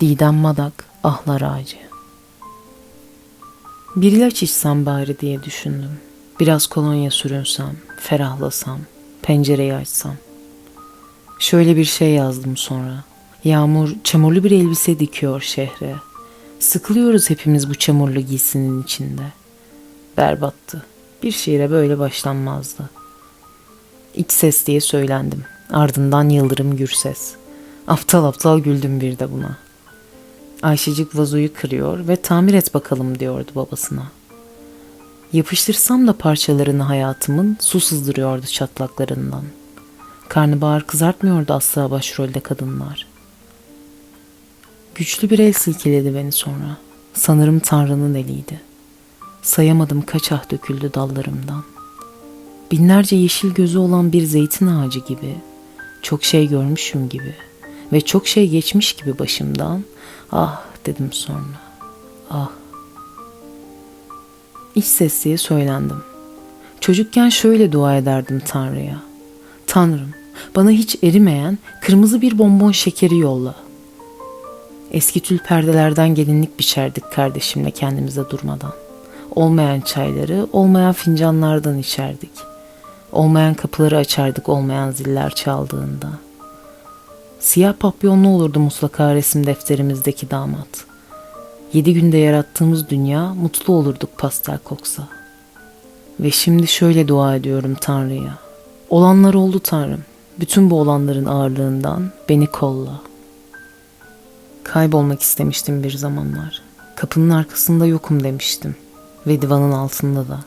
Didem Madak, Ahlar Ağacı. Bir ilaç içsem bari diye düşündüm. Biraz kolonya sürünsem, ferahlasam, pencereyi açsam. Şöyle bir şey yazdım sonra. Yağmur çamurlu bir elbise dikiyor şehre. Sıkılıyoruz hepimiz bu çamurlu giysinin içinde. Berbattı. Bir şiire böyle başlanmazdı. İç ses diye söylendim. Ardından Yıldırım Gürses. Aptal aptal güldüm bir de buna. Ayşecik vazoyu kırıyor ve tamir et bakalım diyordu babasına. Yapıştırsam da parçalarını hayatımın su sızdırıyordu çatlaklarından. Karnabahar kızartmıyordu asla başrolde kadınlar. Güçlü bir el silkeledi beni sonra. Sanırım Tanrı'nın eliydi. Sayamadım kaç ah döküldü dallarımdan. Binlerce yeşil gözü olan bir zeytin ağacı gibi, çok şey görmüşüm gibi ve çok şey geçmiş gibi başımdan. Ah dedim sonra. Ah. İç ses söylendim. Çocukken şöyle dua ederdim Tanrı'ya. Tanrım, bana hiç erimeyen kırmızı bir bonbon şekeri yolla. Eski tül perdelerden gelinlik biçerdik kardeşimle kendimize durmadan. Olmayan çayları olmayan fincanlardan içerdik. Olmayan kapıları açardık olmayan ziller çaldığında. Siyah papyonlu olurdu mutlaka resim defterimizdeki damat. Yedi günde yarattığımız dünya mutlu olurduk pastel koksa. Ve şimdi şöyle dua ediyorum Tanrı'ya. Olanlar oldu Tanrım. Bütün bu olanların ağırlığından beni kolla. Kaybolmak istemiştim bir zamanlar. Kapının arkasında yokum demiştim. Ve divanın altında da.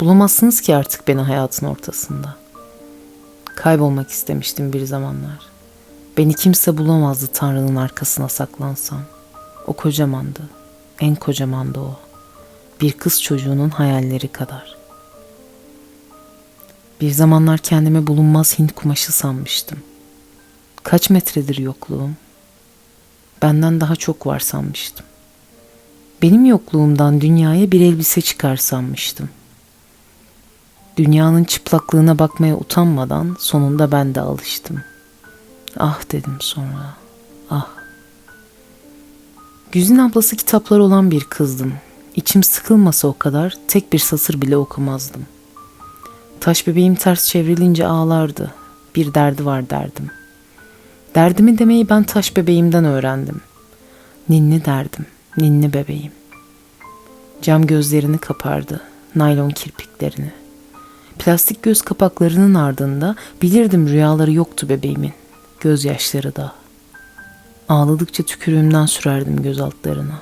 Bulamazsınız ki artık beni hayatın ortasında. Kaybolmak istemiştim bir zamanlar. Beni kimse bulamazdı Tanrı'nın arkasına saklansam. O kocamandı. En kocamandı o. Bir kız çocuğunun hayalleri kadar. Bir zamanlar kendime bulunmaz Hint kumaşı sanmıştım. Kaç metredir yokluğum? Benden daha çok var sanmıştım. Benim yokluğumdan dünyaya bir elbise çıkar sanmıştım. Dünyanın çıplaklığına bakmaya utanmadan sonunda ben de alıştım. Ah dedim sonra. Ah. Güzin ablası kitaplar olan bir kızdım. İçim sıkılmasa o kadar tek bir satır bile okumazdım. Taş bebeğim ters çevrilince ağlardı. Bir derdi var derdim. Derdimi demeyi ben taş bebeğimden öğrendim. Ninni derdim, ninni bebeğim. Cam gözlerini kapardı, naylon kirpiklerini. Plastik göz kapaklarının ardında bilirdim rüyaları yoktu bebeğimin. Gözyaşları da. Ağladıkça tükürüğümden sürerdim göz altlarına.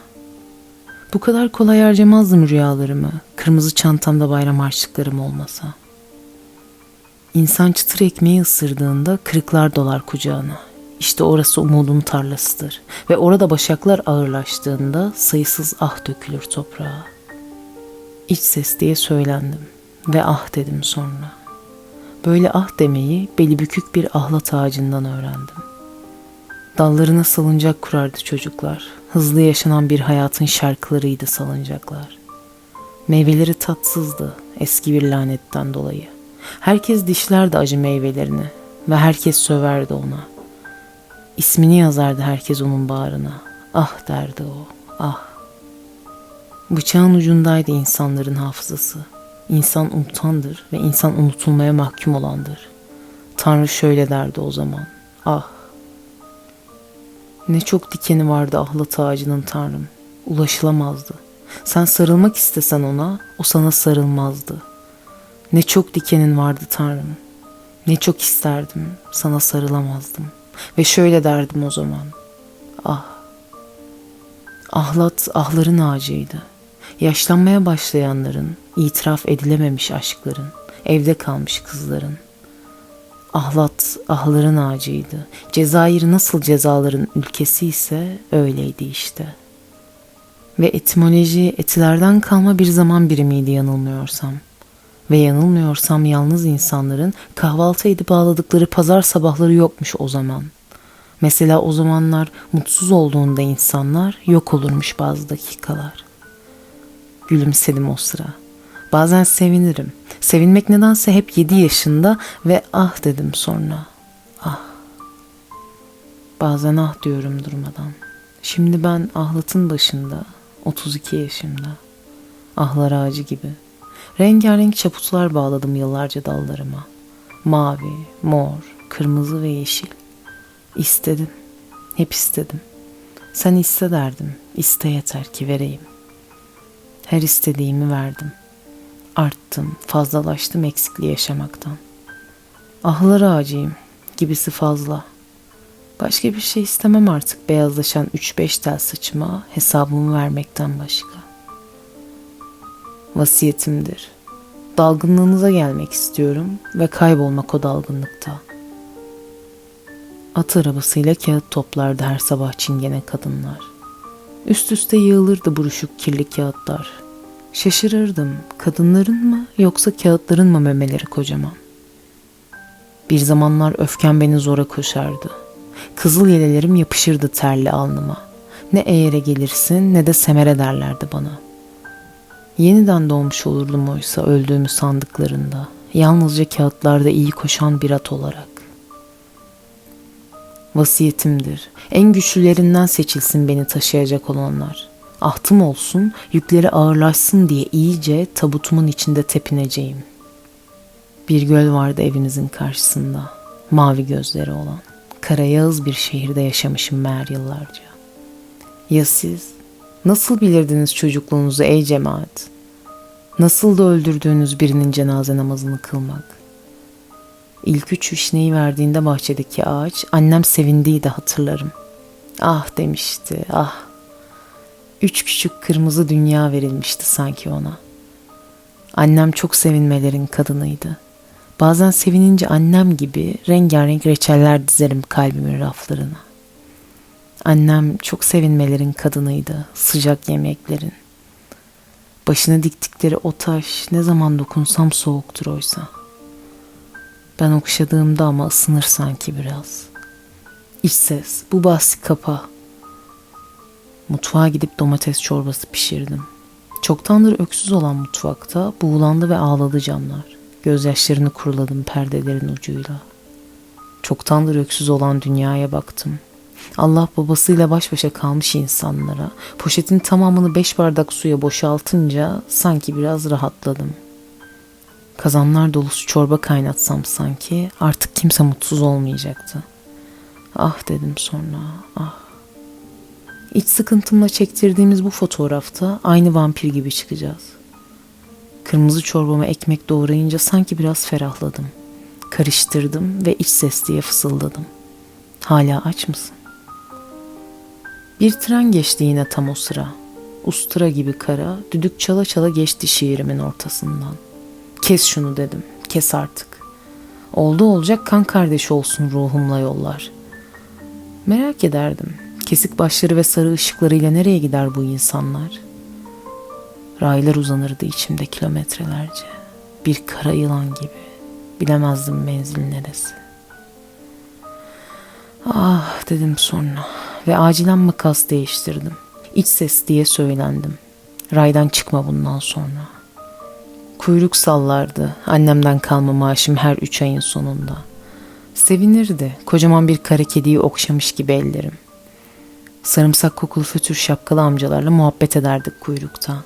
Bu kadar kolay harcamazdım rüyalarımı, kırmızı çantamda bayram harçlıklarım olmasa. İnsan çıtır ekmeği ısırdığında kırıklar dolar kucağına. İşte orası umudun tarlasıdır ve orada başaklar ağırlaştığında sayısız ah dökülür toprağa. İç ses diye söylendim ve ah dedim sonra. Böyle ah demeyi beli bükük bir ahlat ağacından öğrendim. Dallarına salıncak kurardı çocuklar. Hızlı yaşanan bir hayatın şarkılarıydı salıncaklar. Meyveleri tatsızdı eski bir lanetten dolayı. Herkes dişlerdi acı meyvelerini ve herkes söverdi ona. İsmini yazardı herkes onun bağrına. Ah derdi o, ah. Bıçağın ucundaydı insanların hafızası. İnsan unutandır ve insan unutulmaya mahkum olandır. Tanrı şöyle derdi o zaman. Ah. Ne çok dikeni vardı ahlat ağacının Tanrım. Ulaşılamazdı. Sen sarılmak istesen ona, o sana sarılmazdı. Ne çok dikenin vardı Tanrım. Ne çok isterdim, sana sarılamazdım. Ve şöyle derdim o zaman. Ah. Ahlat ahların ağacıydı. Yaşlanmaya başlayanların, itiraf edilememiş aşkların, evde kalmış kızların. Ahlat ahların ağacıydı. Cezayir nasıl cezaların ülkesi ise öyleydi işte. Ve etimoloji etilerden kalma bir zaman birimiydi yanılmıyorsam. Ve yanılmıyorsam yalnız insanların kahvaltı edip ağladıkları pazar sabahları yokmuş o zaman. Mesela o zamanlar mutsuz olduğunda insanlar yok olurmuş bazı dakikalar. Gülümsedim o sıra. Bazen sevinirim. Sevinmek nedense hep yedi yaşında ve ah dedim sonra. Ah. Bazen ah diyorum durmadan. Şimdi ben ahlatın başında, 32 yaşımda. Ahlar ağacı gibi. Rengarenk çaputlar bağladım yıllarca dallarıma. Mavi, mor, kırmızı ve yeşil. İstedim. Hep istedim. Sen iste derdim. İste yeter ki vereyim. Her istediğimi verdim. Arttım, fazlalaştım eksikliği yaşamaktan. Ahlar ağacıyım gibisi fazla. Başka bir şey istemem artık beyazlaşan 3-5 tel saçıma hesabımı vermekten başka. Vasiyetimdir. Dalgınlığınıza gelmek istiyorum ve kaybolmak o dalgınlıkta. At arabasıyla kağıt toplardı her sabah çingene kadınlar. Üst üste yığılırdı buruşuk kirli kağıtlar. Şaşırırdım kadınların mı yoksa kağıtların mı memeleri kocaman. Bir zamanlar öfkem beni zora koşardı. Kızıl yelelerim yapışırdı terli alnıma. Ne eğere gelirsin ne de semere derlerdi bana. Yeniden doğmuş olurdum oysa öldüğümü sandıklarında. Yalnızca kağıtlarda iyi koşan bir at olarak. Vasiyetimdir. En güçlülerinden seçilsin beni taşıyacak olanlar. Ahtım olsun, yükleri ağırlaşsın diye iyice tabutumun içinde tepineceğim. Bir göl vardı evimizin karşısında. Mavi gözleri olan. Kara Yağız bir şehirde yaşamışım meğer yıllarca. Ya siz? Nasıl bilirdiniz çocukluğunuzu ey cemaat? Nasıl da öldürdüğünüz birinin cenaze namazını kılmak? İlk üç vişneyi verdiğinde bahçedeki ağaç annem sevindiydi hatırlarım. Ah demişti ah. Üç küçük kırmızı dünya verilmişti sanki ona. Annem çok sevinmelerin kadınıydı. Bazen sevinince annem gibi rengarenk reçeller dizerim kalbimin raflarına. Annem çok sevinmelerin kadınıydı, sıcak yemeklerin. Başına diktikleri o taş ne zaman dokunsam soğuktur oysa. Ben okşadığımda ama ısınır sanki biraz. İç ses, bu bahsi kapa. Mutfağa gidip domates çorbası pişirdim. Çoktandır öksüz olan mutfakta buğulandı ve ağladı camlar. Gözyaşlarını kuruladım perdelerin ucuyla. Çoktandır öksüz olan dünyaya baktım. Allah babasıyla baş başa kalmış insanlara poşetin tamamını beş bardak suya boşaltınca sanki biraz rahatladım. Kazanlar dolusu çorba kaynatsam sanki artık kimse mutsuz olmayacaktı. Ah dedim sonra ah. İç sıkıntımla çektirdiğimiz bu fotoğrafta aynı vampir gibi çıkacağız. Kırmızı çorbama ekmek doğrayınca sanki biraz ferahladım. Karıştırdım ve iç ses diye fısıldadım. Hala aç mısın? Bir tren geçti yine tam o sıra. Ustura gibi kara, düdük çala çala geçti şiirimin ortasından. Kes şunu dedim, kes artık. Oldu olacak kan kardeşi olsun ruhumla yollar. Merak ederdim, kesik başları ve sarı ışıklarıyla nereye gider bu insanlar? Raylar uzanırdı içimde kilometrelerce. Bir kara yılan gibi. Bilemezdim menzil neresi. Ah dedim sonra ve acilen makas değiştirdim. İç ses diye söylendim. Raydan çıkma bundan sonra. Kuyruk sallardı annemden kalma maaşım her üç ayın sonunda. Sevinirdi kocaman bir kara kediyi okşamış gibi ellerim. Sarımsak kokulu fötür şapkalı amcalarla muhabbet ederdik kuyrukta.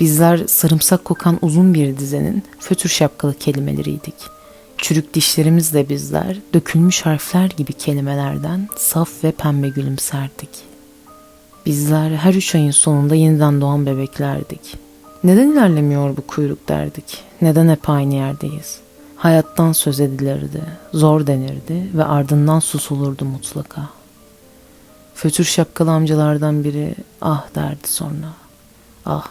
Bizler sarımsak kokan uzun bir dizenin fötür şapkalı kelimeleriydik. Çürük dişlerimizle bizler dökülmüş harfler gibi kelimelerden saf ve pembe gülümserdik. Bizler her üç ayın sonunda yeniden doğan bebeklerdik. Neden ilerlemiyor bu kuyruk derdik. Neden hep aynı yerdeyiz? Hayattan söz edilirdi, zor denirdi ve ardından susulurdu mutlaka. Fötür şapkalı amcalardan biri ah derdi sonra. Ah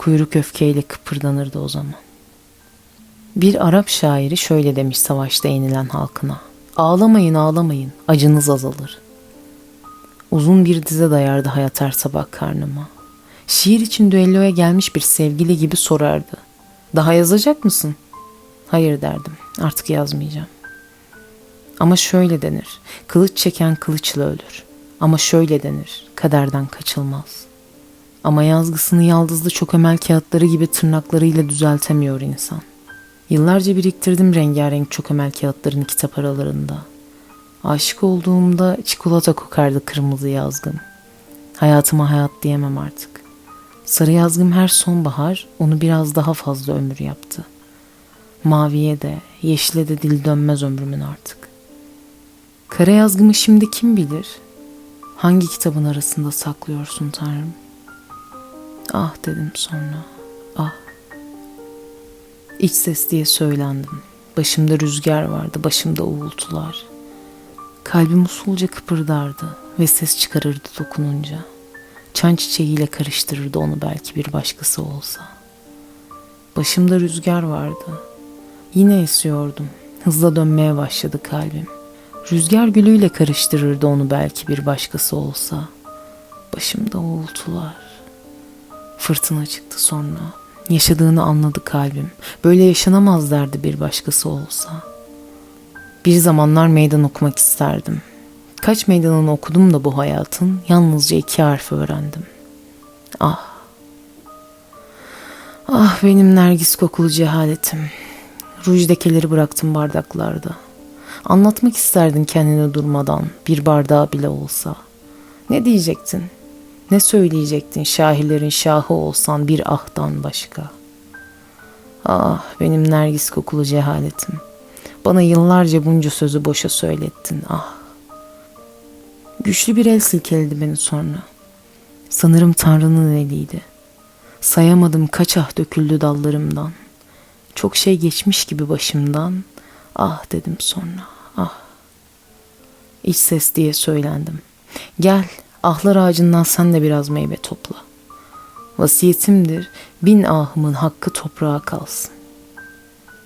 Kuyruk öfkeyle kıpırdanırdı o zaman. Bir Arap şairi şöyle demiş savaşta yenilen halkına. Ağlamayın ağlamayın, acınız azalır. Uzun bir dize dayardı hayat her sabah karnıma. Şiir için düelloya gelmiş bir sevgili gibi sorardı. Daha yazacak mısın? Hayır derdim, artık yazmayacağım. Ama şöyle denir, kılıç çeken kılıçla ölür. Ama şöyle denir, kaderden kaçılmaz.'' Ama yazgısını yaldızlı çok emel kağıtları gibi tırnaklarıyla düzeltemiyor insan. Yıllarca biriktirdim rengarenk çok emel kağıtlarını kitap aralarında. Aşık olduğumda çikolata kokardı kırmızı yazgım. Hayatıma hayat diyemem artık. Sarı yazgım her sonbahar onu biraz daha fazla ömür yaptı. Maviye de, yeşile de dil dönmez ömrümün artık. Kara yazgımı şimdi kim bilir? Hangi kitabın arasında saklıyorsun Tanrım? Ah dedim sonra, ah. İç ses diye söylendim. Başımda rüzgar vardı, başımda uğultular. Kalbim usulca kıpırdardı ve ses çıkarırdı dokununca. Çan çiçeğiyle karıştırırdı onu belki bir başkası olsa. Başımda rüzgar vardı. Yine esiyordum. Hızla dönmeye başladı kalbim. Rüzgar gülüyle karıştırırdı onu belki bir başkası olsa. Başımda uğultular. Fırtına çıktı sonra. Yaşadığını anladı kalbim. Böyle yaşanamaz derdi bir başkası olsa. Bir zamanlar meydan okumak isterdim. Kaç meydanını okudum da bu hayatın yalnızca iki harf öğrendim. Ah. Ah benim nergis kokulu cehaletim. Ruj lekeleri bıraktım bardaklarda. Anlatmak isterdin kendini durmadan bir bardağı bile olsa. Ne diyecektin? Ne söyleyecektin şahillerin şahı olsan bir ahtan başka? Ah benim nergis kokulu cehaletim. Bana yıllarca bunca sözü boşa söylettin ah. Güçlü bir el silkeledi beni sonra. Sanırım Tanrı'nın eliydi. Sayamadım kaç ah döküldü dallarımdan. Çok şey geçmiş gibi başımdan. Ah dedim sonra ah. İç ses diye söylendim. Gel ahlar ağacından sen de biraz meyve topla. Vasiyetimdir bin ahımın hakkı toprağa kalsın.